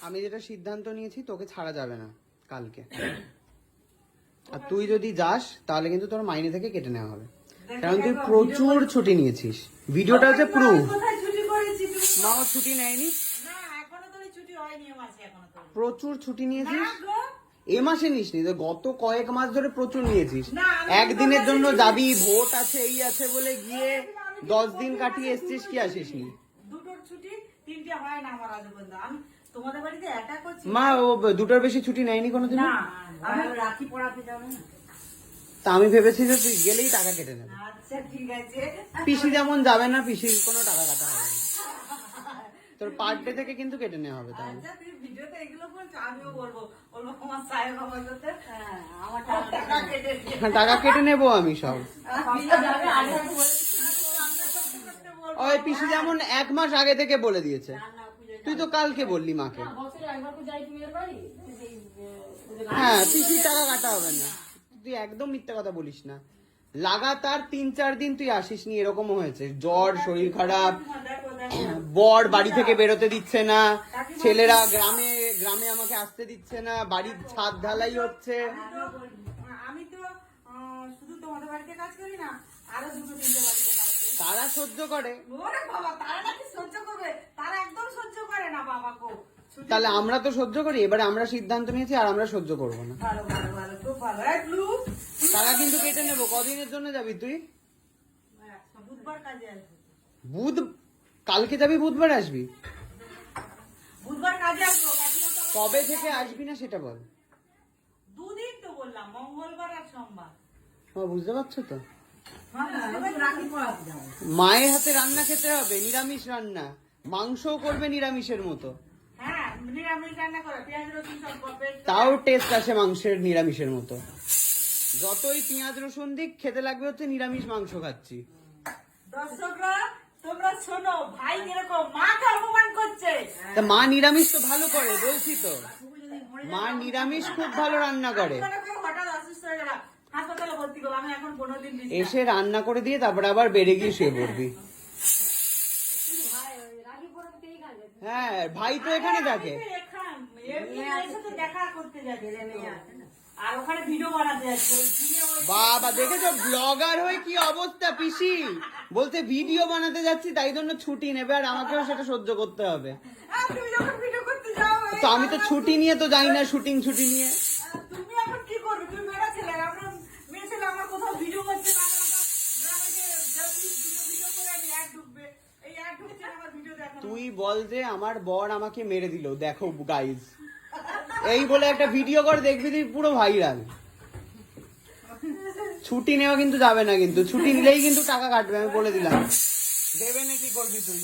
আমি যেটা সিদ্ধান্ত নিয়েছি তোকে ছাড়া যাবে না কালকে। আর তুই যদি যাস তাহলে কিন্তু তোর মাইনে থেকে কেটে নেওয়া হবে। কারণ তুই প্রচুর ছুটি নিয়েছিস। ভিডিওটা হচ্ছে প্রুফ কোথায় ছুটি নেয়নি। না প্রচুর ছুটি নিয়েছিস। এ মাসে নিসনি তো গত কয়েক মাস ধরে প্রচুর নিয়েছিস। একদিনের জন্য। যাবি ভোট আছে এই আছে বলে গিয়ে দশ দিন কাটিয়ে এসছিস কি আসিসনি? দুটোর ছুটি তিনটে হয় না আমার আজ আমি তোমাদের বাড়িতে একা করছি মা ও দুটোর বেশি ছুটি নেয়নি কোনোদিন না আমি রাখি পড়াতে যাব না। তা আমি ভেবেছি যে তুই গেলেই টাকা কেটে নেবে। আচ্ছা ঠিক আছে। পিসি যেমন যাবে না পিসির কোনো টাকা কাটা হবে না। তোর পার ডে থেকে কিন্তু কেটে নেওয়া হবে তাহলে। আচ্ছা তুমি ভিডিওতে এগুলো বলছো আমিও বলব। বলব আমার সাহেব আমার সাথে আমার টাকা কেটে দিয়ে হ্যাঁ, টাকা কেটে নেব আমি সব। ওই পিসি যেমন এক মাস আগে থেকে বলে দিয়েছে। তুই তো কালকে বললি মাকে। বাড়ি। সেই, হ্যাঁ টাকা কাটা হবে না। তুই একদম মিথ্যা কথা বলিস না। লাগাতার তিন চার দিন তুই আসিস নি এরকমও হয়েছে। জ্বর শরীর খারাপ বর বাড়ি থেকে বেরোতে দিচ্ছে না ছেলেরা গ্রামে গ্রামে আমাকে আসতে দিচ্ছে না বাড়ির ছাদ ঢালাই হচ্ছে। আমি তো শুধু তোমাদের বাড়িতে কাজ করি না আরও দুটো তিনটে বাড়িতে তারা সহ্য করে। ওরে বাবা তারা নাকি সহ্য করবে? তারা একদম সহ্য করে না বাবা গো তাহলে আমরা তো সহ্য করি এবারে আমরা সিদ্ধান্ত নিয়েছি আর আমরা সহ্য করব না। ভালো ভালো ভালো খুব ভালো। ব্লু টাকা কিন্তু কেটে নেব। কদিনের জন্য যাবি তুই? বুধবার কাজে আসব। বুধ কালকে যাবি বুধবার আসবি? বুধবার কাজে আসব কবে থেকে আসবি না সেটা বল। দুদিন তো বললাম মঙ্গলবার আর সোমবার। বুঝতে পারছ তো? মায়ের হাতে রান্না খেতে হবে নিরামিষ রান্না। মাংসও করবে নিরামিষের মতো। হ্যাঁ তাও টেস্ট আসে মাংসের নিরামিষের মতো। যতই পেঁয়াজ রসুন দিক খেতে লাগবে হচ্ছে নিরামিষ মাংস খাচ্ছি। দর্শকরা তোমরা শোনো ভাই কীরকম মাকে অপমান করছে? তা মা নিরামিষ তো ভালো করে বলছি তো। মা নিরামিষ খুব ভালো রান্না করে। এসে রান্না করে দিয়ে তারপরে আবার বেড়ে গিয়ে শুয়ে পড়বি। হ্যাঁ ভাই তো এখানে থাকে। দিনে ওই- বাবা দেখেছ ব্লগার হয়ে কি অবস্থা পিসি? বলতে ভিডিও বানাতে যাচ্ছি তাই জন্য ছুটি নেবে আর আমাকেও সেটা সহ্য করতে হবে। তো আমি তো ছুটি নিয়ে তো যাই না শুটিং ছুটি নিয়ে আর তুমি এখন কি করবে তুমি মেয়েরা ছেলে আমরা মেয়ে ছেলে আমার কোথাও ভিডিও করছে না আমার গ্রামে যে যদি দুটো ভিডিও করে আমি অ্যাড ঢুকবে এই অ্যাড ঢুকছে না, আমার ভিডিও দেখো তুই বল যে আমার বর আমাকে মেরে দিল। দেখো গাইজ এই বলে একটা ভিডিও কর দেখবি তুই পুরো ভাইরাল ছুটি নেওয়া কিন্তু যাবে না কিন্তু। ছুটি নিলেই কিন্তু টাকা কাটবে, আমি বলে দিলাম। দেবে নাকি করবি তুই?